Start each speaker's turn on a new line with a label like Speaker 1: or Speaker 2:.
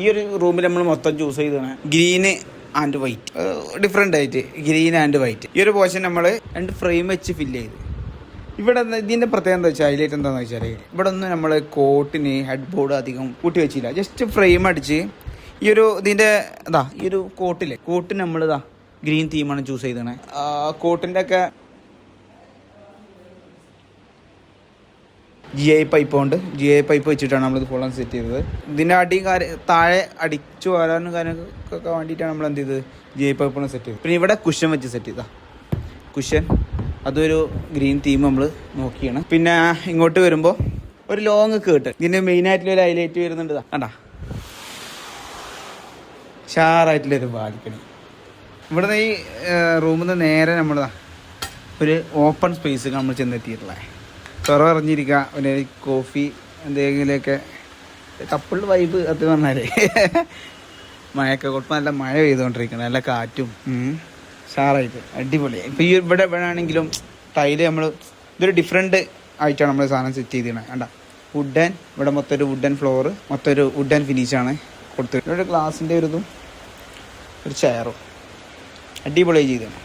Speaker 1: ഈ ഒരു റൂമിൽ നമ്മൾ മൊത്തം ചൂസ് ചെയ്തതാണ്. ഗ്രീന് ആൻഡ് വൈറ്റ് ഡിഫറെന്റ് ആയിട്ട്. ഗ്രീൻ ആൻഡ് വൈറ്റ് ഈ ഒരു പോർഷൻ നമ്മൾ രണ്ട് ഫ്രെയിം വെച്ച് ഫില്ല് ചെയ്ത്. ഇവിടെ ഇതിന്റെ പ്രത്യേകത എന്താ വെച്ചാൽ ഹൈലൈറ്റ് എന്താണെന്ന് വെച്ചാൽ ഇവിടെ ഒന്നും നമ്മൾ കോട്ടിന് ഹെഡ് ബോർഡ് അധികം കൂട്ടി വെച്ചില്ല. ജസ്റ്റ് ഫ്രെയിം അടിച്ച് ഈ ഒരു ഇതിന്റെ ഇതാ ഈ ഒരു കോട്ടിലെ കോട്ടിന് നമ്മൾ ഇതാ ഗ്രീൻ തീമാണ് ചൂസ് ചെയ്തത് കോട്ടിന്റെ ഒക്കെ ജി ഐ പൈപ്പ് കൊണ്ട് ജി ഐ പൈപ്പ് വെച്ചിട്ടാണ് നമ്മളിത് ഫുള്ളം സെറ്റ് ചെയ്തത്. ഇതിന്റെ അടിയും കാര്യം താഴെ അടിച്ചു വരാനും കാര്യങ്ങൾക്കൊക്കെ വേണ്ടിയിട്ടാണ് നമ്മൾ എന്ത് ചെയ്തത്? ജി ഐ പൈപ്പാണ് സെറ്റ് ചെയ്തത്. പിന്നെ ഇവിടെ കുഷൻ വെച്ച് സെറ്റ് ചെയ്താ. കുഷൻ അതൊരു ഗ്രീൻ തീം നമ്മൾ നോക്കിയാണ്. പിന്നെ ഇങ്ങോട്ട് വരുമ്പോൾ ഒരു ലോങ് കേട്ട് ഇതിന്റെ മെയിനായിട്ടുള്ള ഒരു ഹൈലൈറ്റ് വരുന്നുണ്ട് കണ്ടാ? ഷാറായിട്ടുള്ളൊരു ബാൽക്കണി ഇവിടുന്ന് ഈ റൂമിൽ നിന്ന് നേരെ നമ്മളിതാ ഒരു ഓപ്പൺ സ്പേസ് നമ്മൾ ചെന്നെത്തിയിട്ടുള്ളത് തുറ പറഞ്ഞിരിക്കുക പിന്നെ കോഫി എന്തെങ്കിലുമൊക്കെ. കപ്പിൾ വൈബ് അത് പറഞ്ഞാലേ. മഴയൊക്കെ കൊടുത്ത് നല്ല മഴ പെയ്തുകൊണ്ടിരിക്കണം. നല്ല കാറ്റും സാറായിട്ട് അടിപൊളി ഇപ്പം ഈ ഇവിടെ ഇവിടെ ആണെങ്കിലും ടൈൽ നമ്മൾ ഇതൊരു ഡിഫറെന്റ് ആയിട്ടാണ് നമ്മൾ സാധനം സെറ്റ് ചെയ്തിരുന്നത് കണ്ട? വുഡൻ ഇവിടെ മൊത്തം ഒരു വുഡൻ ഫ്ലോർ മൊത്തം ഒരു വുഡൻ ഫിനിഷാണ് കൊടുത്തത് ഇവിടെ ഗ്ലാസിന്റെ ഒരു ഇതും ഒരു ചെയറും അടിപൊളിയായി ചെയ്തതാണ്